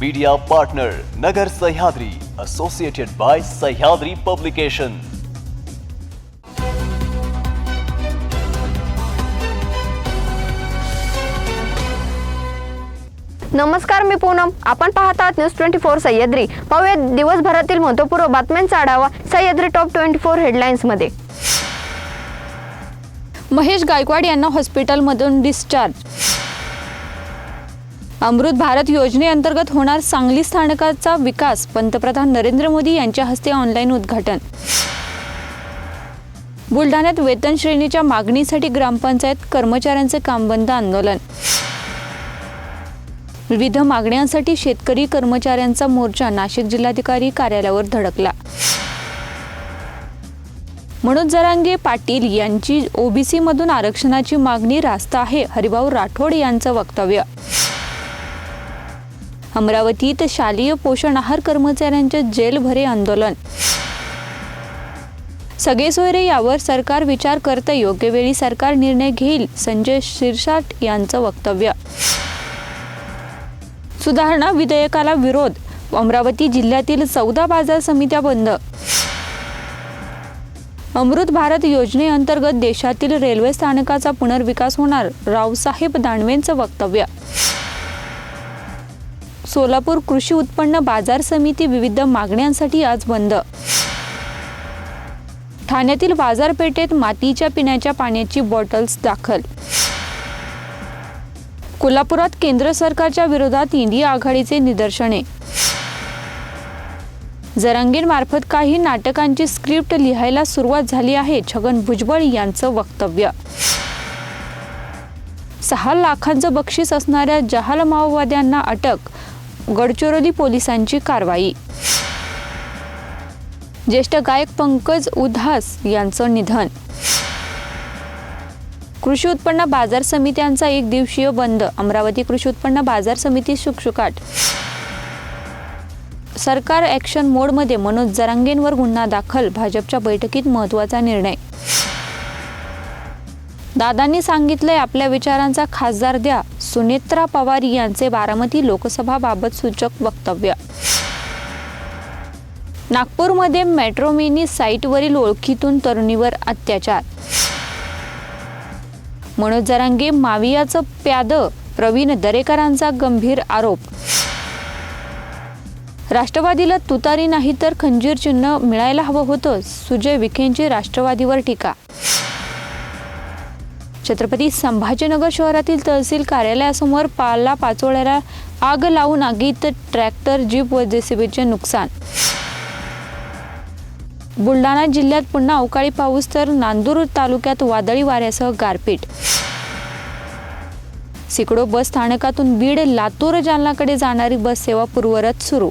Media partner Nagar Sahyadri associated by Sahyadri publication नमस्कार मी पूनम. आपण पाहत आहात न्यूज ट्वेंटी फोर सह्याद्री. पाहूया दिवसभरातील महत्त्वपूर्ण बातम्यांचा आढावा सह्याद्री टॉप ट्वेंटी फोर हेडलाईन्समध्ये महेश गायकवाड यांना हॉस्पिटलमधून डिस्चार्ज अमृत भारत योजनेअंतर्गत होणार सांगली स्थानकाचा विकास पंतप्रधान नरेंद्र मोदी यांच्या हस्ते ऑनलाईन उद्घाटन. बुलढाण्यात वेतन श्रेणीच्या मागणीसाठी ग्रामपंचायत कर्मचाऱ्यांचे काम बंद आंदोलन. विविध मागण्यांसाठी शेतकरी कर्मचाऱ्यांचा मोर्चा नाशिक जिल्हाधिकारी कार्यालयावर धडकला. मनोज जरांगे पाटील यांची ओबीसीमधून आरक्षणाची मागणी रास्त आहे हरिभाऊ राठोड यांचं वक्तव्य. अमरावतीत शालेय पोषण आहार कर्मचाऱ्यांचे जेलभरे आंदोलन. सगळे सोयरे यावर सरकार विचार करतं योग्य वेळी सरकार निर्णय घेईल संजय शिरसाट यांचं वक्तव्य. सुधारणा विधेयकाला विरोध अमरावती जिल्ह्यातील चौदा बाजार समित्या बंद. अमृत भारत योजनेअंतर्गत देशातील रेल्वे स्थानकाचा पुनर्विकास होणार रावसाहेब दानवेंचं वक्तव्य. सोलापूर कृषी उत्पन्न बाजार समिती विविध मागण्यांसाठी आज बंद. ठाण्यातील बाजारपेठेत मातीच्या पिण्याच्या पाण्याची बॉटल्स दाखल. कोल्हापुरात केंद्र सरकारच्या विरोधात इंडिया आघाडीचे निदर्शने. जरांगींमार्फत काही नाटकांची स्क्रिप्ट लिहायला सुरुवात झाली आहे छगन भुजबळ यांचं वक्तव्य. सहा लाखांचं बक्षीस असणाऱ्या जहाल माओवाद्यांना अटक गडचिरोली पोलिसांची कारवाई. ज्येष्ठ गायक पंकज उधास यांचं निधन. कृषी उत्पन्न बाजार समित्यांचा एक दिवसीय बंद अमरावती कृषी उत्पन्न बाजार समिती शुकशुकाट. सरकार ॲक्शन मोडमध्ये मनोज जरांगेंवर गुन्हा दाखल भाजपच्या बैठकीत महत्त्वाचा निर्णय. दादांनी सांगितलंय आपल्या विचारांचा खासदार द्या. सुनेत्रा पवार यांचे बारामती लोकसभाबाबत सूचक वक्तव्य. नागपूरमध्ये मेट्रो मिनी साईटवरील ओळखीतून तरुणीवर अत्याचार. मनोज जरांगे मावियाचं प्याद प्रवीण दरेकरांचा गंभीर आरोप. राष्ट्रवादीला तुतारी नाही तर खंजीर चिन्ह मिळायला हवं होतं सुजय विखेंची राष्ट्रवादीवर टीका. छत्रपती संभाजीनगर शहरातील तहसील कार्यालयासमोर पाला पाचोळ्याला आग लावून आगीत ट्रॅक्टर जीप व जेसीबीचे नुकसान. बुलढाणा जिल्ह्यात पुन्हा अवकाळी पाऊस तर नांदूर तालुक्यात वादळी वाऱ्यासह गारपीट. सिकडो बस स्थानकातून बीड लातूर जालनाकडे जाणारी बस सेवा पूर्वरत सुरू.